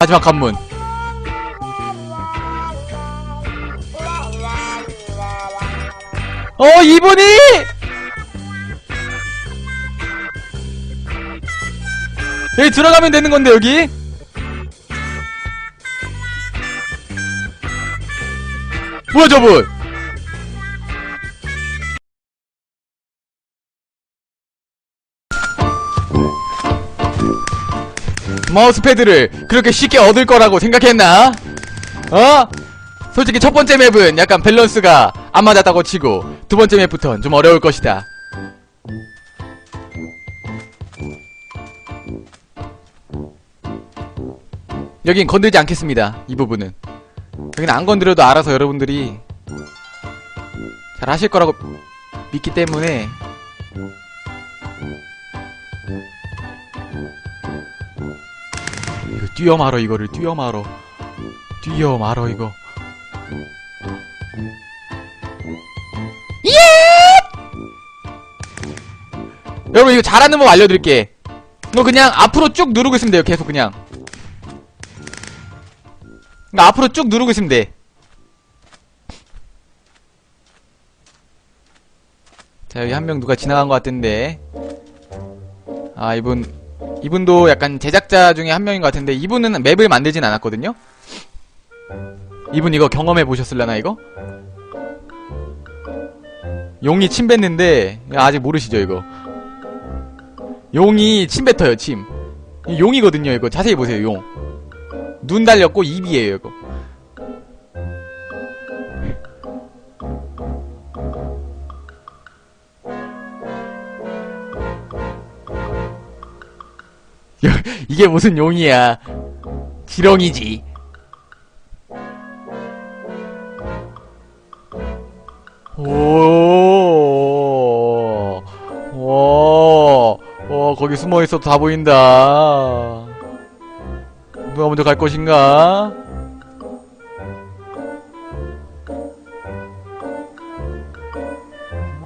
마지막 관문. 어, 이분이! 여기 들어가면 되는 건데, 여기? 뭐야, 저분! 마우스패드를 그렇게 쉽게 얻을 거라고 생각했나? 어? 솔직히 첫 번째 맵은 약간 밸런스가 안 맞았다고 치고 두 번째 맵부터는 좀 어려울 것이다. 여긴 건들지 않겠습니다. 이 부분은. 여기는 안 건드려도 알아서 여러분들이 잘 하실 거라고 믿기 때문에 이거 뛰어 말어 이거를 뛰어 말어. 뛰어 말어 이거. 예! 여러분 이거 잘하는 법 알려드릴게. 이거 그냥 앞으로 쭉 누르고 있으면 돼요 계속 그냥. 그러니까 앞으로 쭉 누르고 있으면 돼. 자, 여기 한 명 누가 지나간 것 같은데. 아, 이분, 이분도 약간 제작자 중에 한 명인 것 같은데, 이분은 맵을 만들진 않았거든요? 이분 이거 경험해 보셨을라나, 이거? 용이 침 뱉는데, 아직 모르시죠, 이거? 용이 침 뱉어요, 침. 이 용이거든요, 이거. 자세히 보세요, 용. 눈 달렸고, 입이에요, 이거. 이게 무슨 용이야. 지렁이지. 오, 오, 오, 거기 숨어 있어도 다 보인다. 누가 먼저 갈 것인가?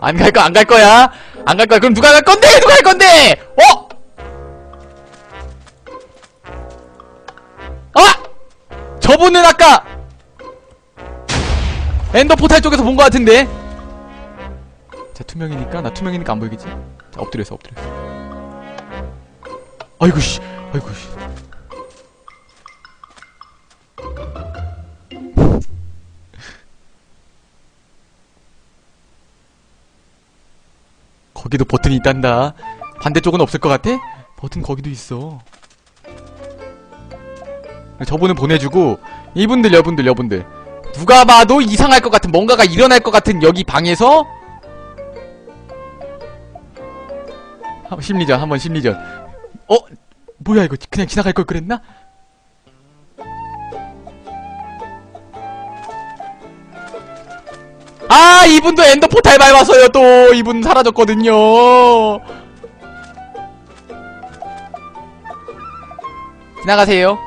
안 갈 거, 안 갈 거야? 안 갈 거야? 그럼 누가 갈 건데? 누가 갈 건데? 어? 엔더 포탈 쪽에서 본 것 같은데. 자 투명이니까 나 투명이니까 안 보이겠지? 자 엎드려서 엎드려서. 아이고 씨, 아이고 씨. 거기도 버튼이 있단다. 반대쪽은 없을 것 같아? 버튼 거기도 있어. 저분은 보내주고 이분들 여분들 여분들 누가 봐도 이상할 것 같은 뭔가가 일어날 것 같은 여기 방에서 한- 심리전 한번 심리전. 어? 뭐야 이거 그냥 지나갈 걸 그랬나? 아 이분도 엔더 포탈 밟았어요 또. 이분 사라졌거든요. 지나가세요.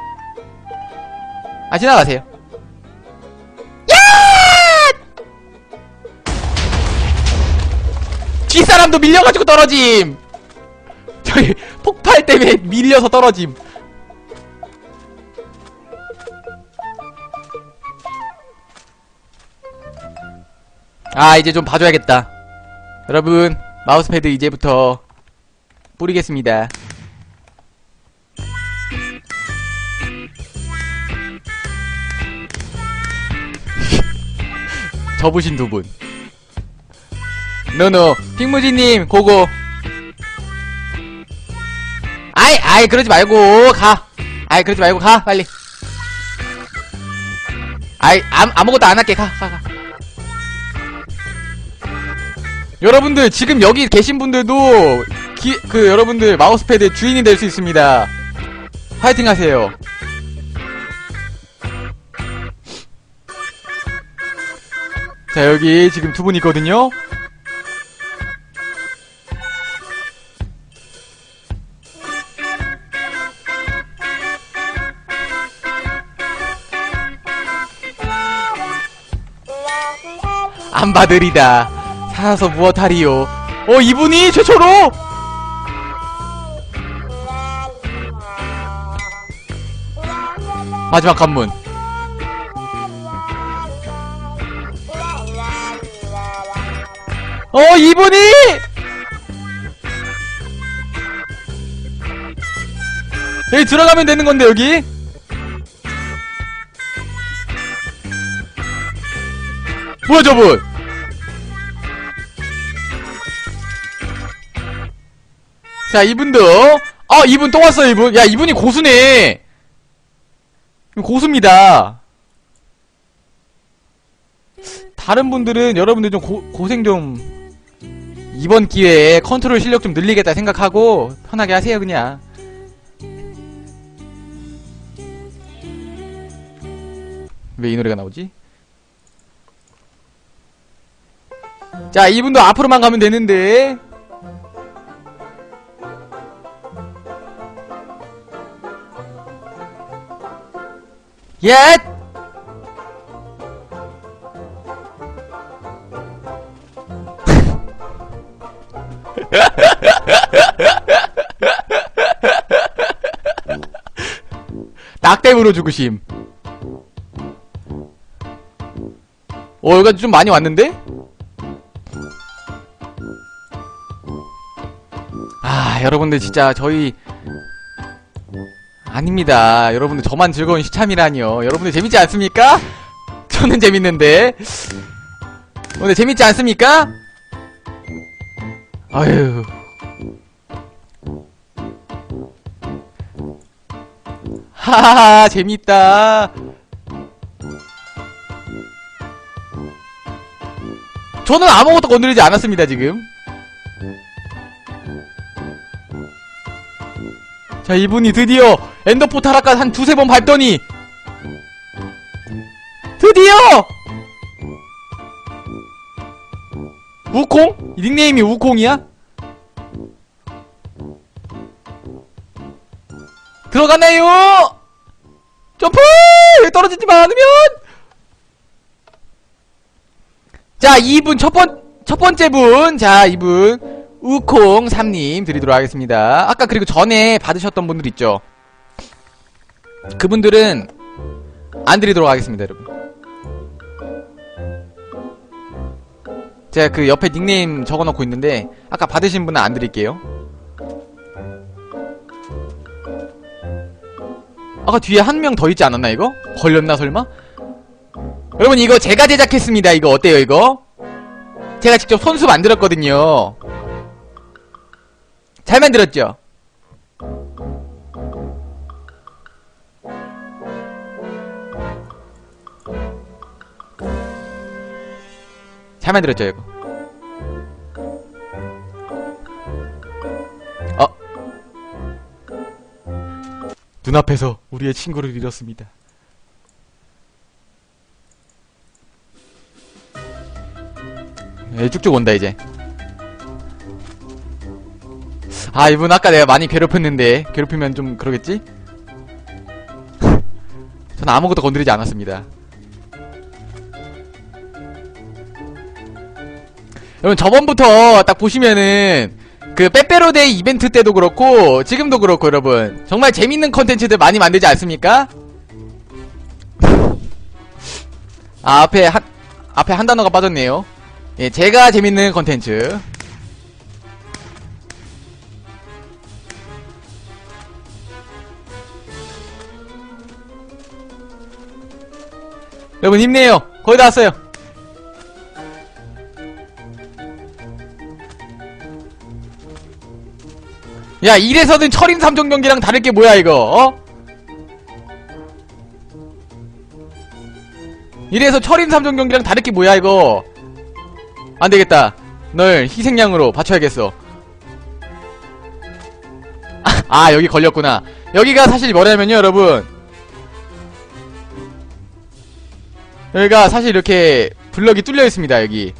아 지나가세요. 뒷사람도 밀려가지고 떨어짐. 저기 폭발 때문에 밀려서 떨어짐. 아 이제 좀 봐줘야겠다. 여러분 마우스패드 이제부터 뿌리겠습니다. 접으신 두 분. 노노, 핑무지님, 고고. 아이, 아이, 그러지 말고, 가. 아이, 그러지 말고, 가, 빨리. 아이, 아무, 아무것도 안 할게, 가, 가, 가. 여러분들, 지금 여기 계신 분들도, 기, 그, 여러분들, 마우스패드 주인이 될 수 있습니다. 화이팅 하세요. 자, 여기 지금 두 분 있거든요? 안 받으리다. 살아서 무엇하리요. 어, 이분이 최초로! 마지막 관문. 어, 이분이! 여기 들어가면 되는 건데, 여기? 뭐야, 저분? 자, 이분도. 어, 이분 또 왔어요, 이분. 야, 이분이 고수네. 고수입니다. 다른 분들은 여러분들 좀 고, 고생 좀 이번 기회에 컨트롤 실력 좀 늘리겠다 생각하고 편하게 하세요 그냥 왜 이 노래가 나오지? 자 이분도 앞으로만 가면 되는데 예! 낙댐으로 죽으심. 어, 여기가 좀 많이 왔는데? 아, 여러분들 진짜 저희 아닙니다. 여러분들 저만 즐거운 시참이라니요. 여러분들 재밌지 않습니까? 저는 재밌는데. 오늘 재밌지 않습니까? 아유. 하하하, 재밌다. 저는 아무것도 건드리지 않았습니다, 지금. 자, 이분이 드디어 엔더포 타락까지 한 두세 번 밟더니 드디어! 우콩? 이 닉네임이 우콩이야? 들어가나요? 점프! 떨어지지 마 않으면! 자, 이분 첫 번, 첫 번째 분. 자, 이분. 우콩 3님 드리도록 하겠습니다. 아까 그리고 전에 받으셨던 분들 있죠? 그분들은 안 드리도록 하겠습니다, 여러분. 제가 그 옆에 닉네임 적어놓고 있는데 아까 받으신 분은 안 드릴게요. 아까 뒤에 한 명 더 있지 않았나 이거? 걸렸나 설마? 여러분 이거 제가 제작했습니다. 이거 어때요 이거? 제가 직접 손수 만들었거든요. 잘 만들었죠? 잘 만들었죠 이거? 어? 눈앞에서 우리의 친구를 잃었습니다. 예, 쭉쭉 온다 이제. 아 이분 아까 내가 많이 괴롭혔는데 괴롭히면 좀 그러겠지? 전 아무것도 건드리지 않았습니다. 여러분 저번부터 딱 보시면은 그 빼빼로데이 이벤트 때도 그렇고 지금도 그렇고 여러분 정말 재밌는 컨텐츠들 많이 만들지 않습니까? 아 앞에 한 앞에 한 단어가 빠졌네요. 예, 제가 재밌는 컨텐츠. 여러분 힘내요. 거의 다 왔어요. 야, 이래서는 철인 3종 경기랑 다를 게 뭐야, 이거, 어? 이래서 철인 3종 경기랑 다를 게 뭐야, 이거? 안 되겠다. 널 희생양으로 바쳐야겠어. 아, 아, 여기 걸렸구나. 여기가 사실 뭐냐면요, 여러분. 여기가 사실 이렇게 블럭이 뚫려 있습니다, 여기.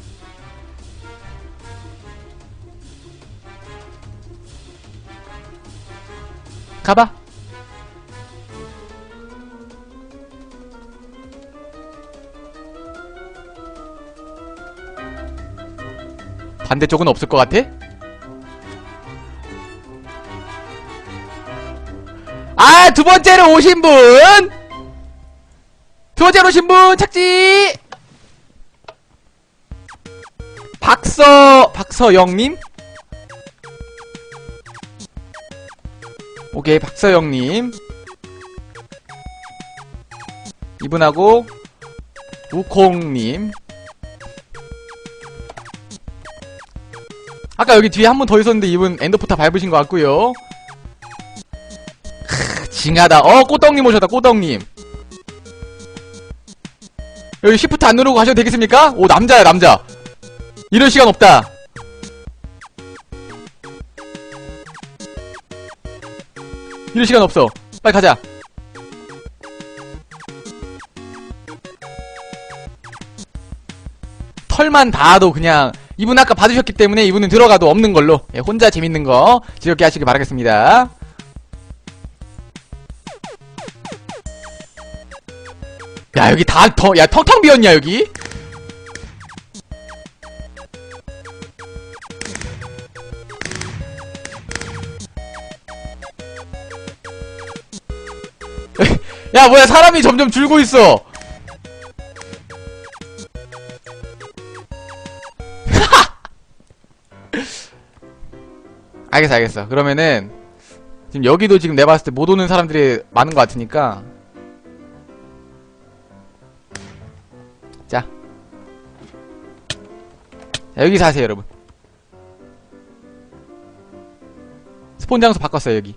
가봐. 반대쪽은 없을 것 같아? 아, 두 번째로 오신 분! 두 번째로 오신 분 착지! 박서, 박서영님? 오케이, 박서영님. 이분하고, 우콩님. 아까 여기 뒤에 한 분 더 있었는데 이분 엔더포타 밟으신 것 같고요 크, 징하다. 어, 꼬떡님 오셨다, 꼬떡님. 여기 시프트 안 누르고 가셔도 되겠습니까? 오, 남자야, 남자. 이럴 시간 없다. 이럴 시간 없어. 빨리 가자. 털만 닿아도 그냥 이분 아까 받으셨기 때문에 이분은 들어가도 없는 걸로 예, 혼자 재밌는 거 즐겁게 하시길 바라겠습니다. 야 여기 다 더 야 텅텅 비었냐 여기? 야 뭐야 사람이 점점 줄고 있어. 알겠어 알겠어. 그러면은 지금 여기도 지금 내가 봤을 때 못 오는 사람들이 많은 것 같으니까 자. 자, 여기 사세요, 여러분. 스폰 장소 바꿨어요, 여기.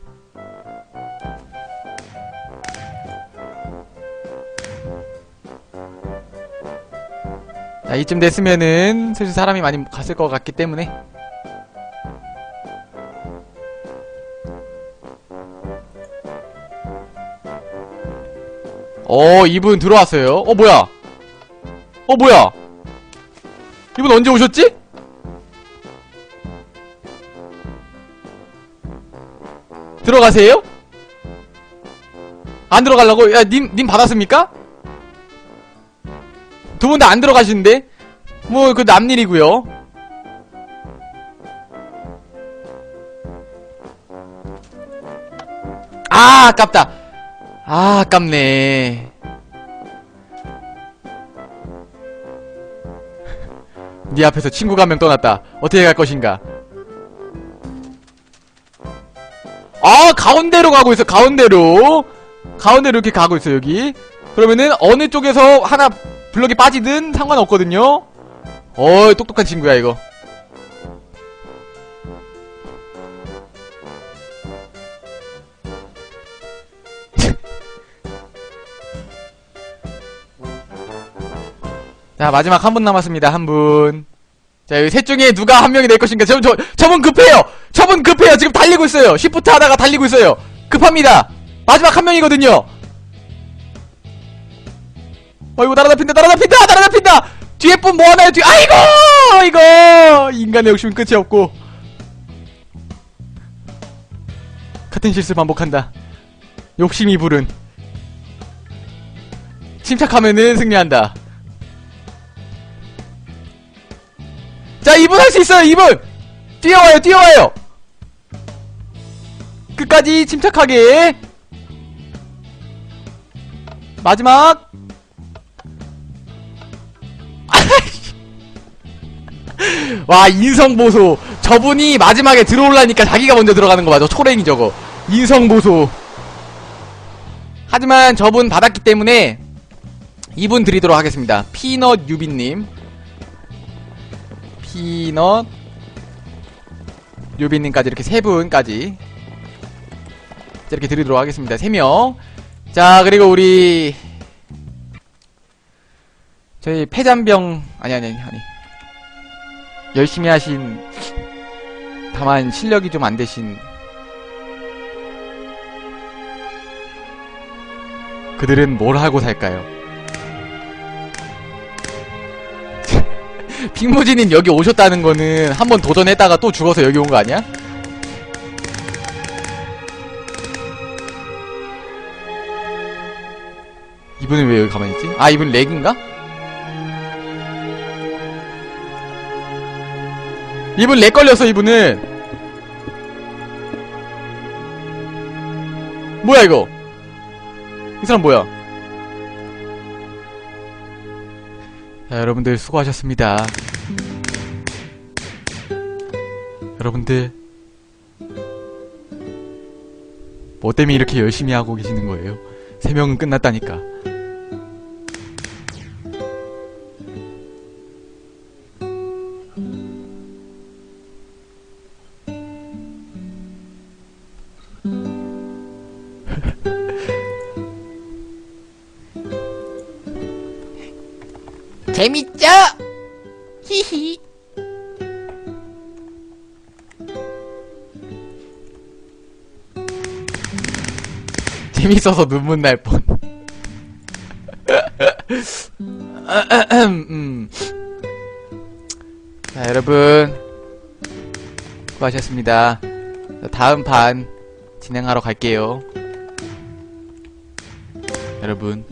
자, 이쯤 됐으면은 슬슬 사람이 많이 갔을 것 같기 때문에 어, 이분 들어왔어요. 어, 뭐야? 어, 뭐야? 이분 언제 오셨지? 들어가세요? 안 들어가려고? 야, 님, 님 받았습니까? 두 분 다 안 들어가시는데? 뭐, 그 남일이고요 아, 아깝다. 아, 아깝네. 네 앞에서 친구가 한 명 떠났다. 어떻게 갈 것인가? 아, 가운데로 가고 있어, 가운데로. 가운데로 이렇게 가고 있어, 여기. 그러면은, 어느 쪽에서 하나 블럭이 빠지든 상관없거든요? 어이, 똑똑한 친구야, 이거. 자, 마지막 한 분 남았습니다. 한 분. 자, 여기 셋 중에 누가 한 명이 될 것인가? 저, 저, 저분 급해요! 저분 급해요! 지금 달리고 있어요! 시프트 하다가 달리고 있어요! 급합니다! 마지막 한 명이거든요! 어이구, 날아다핀다, 날아다핀다, 날아다핀다! 뒤에 분 뭐 하나요, 뒤에, 아이고! 이거! 인간의 욕심은 끝이 없고. 같은 실수 반복한다. 욕심이 부른. 침착하면은 승리한다. 자, 이분 할 수 있어요, 이분! 뛰어와요, 뛰어와요! 끝까지 침착하게. 마지막. 와, 인성 보소. 저분이 마지막에 들어올라니까 자기가 먼저 들어가는 거 맞아. 초랭이 저거. 인성 보소. 하지만 저분 받았기 때문에 이분 드리도록 하겠습니다. 피넛 유빈님. 피넛 유빈님까지 이렇게 세 분까지 이렇게 드리도록 하겠습니다. 세 명. 자 그리고 우리 저희 폐잔병 아니 아니 아니 열심히 하신 다만 실력이 좀 안 되신 그들은 뭘 하고 살까요? 빅모지님 여기 오셨다는 거는 한 번 도전했다가 또 죽어서 여기 온 거 아니야? 이분은 왜 여기 가만히 있지? 아 이분 렉인가? 이분 렉 걸렸어 이분은 뭐야 이거 이 사람 뭐야 자, 여러분들 수고하셨습니다. 여러분들, 뭐 때문에 이렇게 열심히 하고 계시는 거예요? 세 명은 끝났다니까. 재밌죠? 히히. 재밌어서 눈물 날 뻔. 음. 자, 여러분. 수고하셨습니다. 자, 다음 판 진행하러 갈게요. 여러분,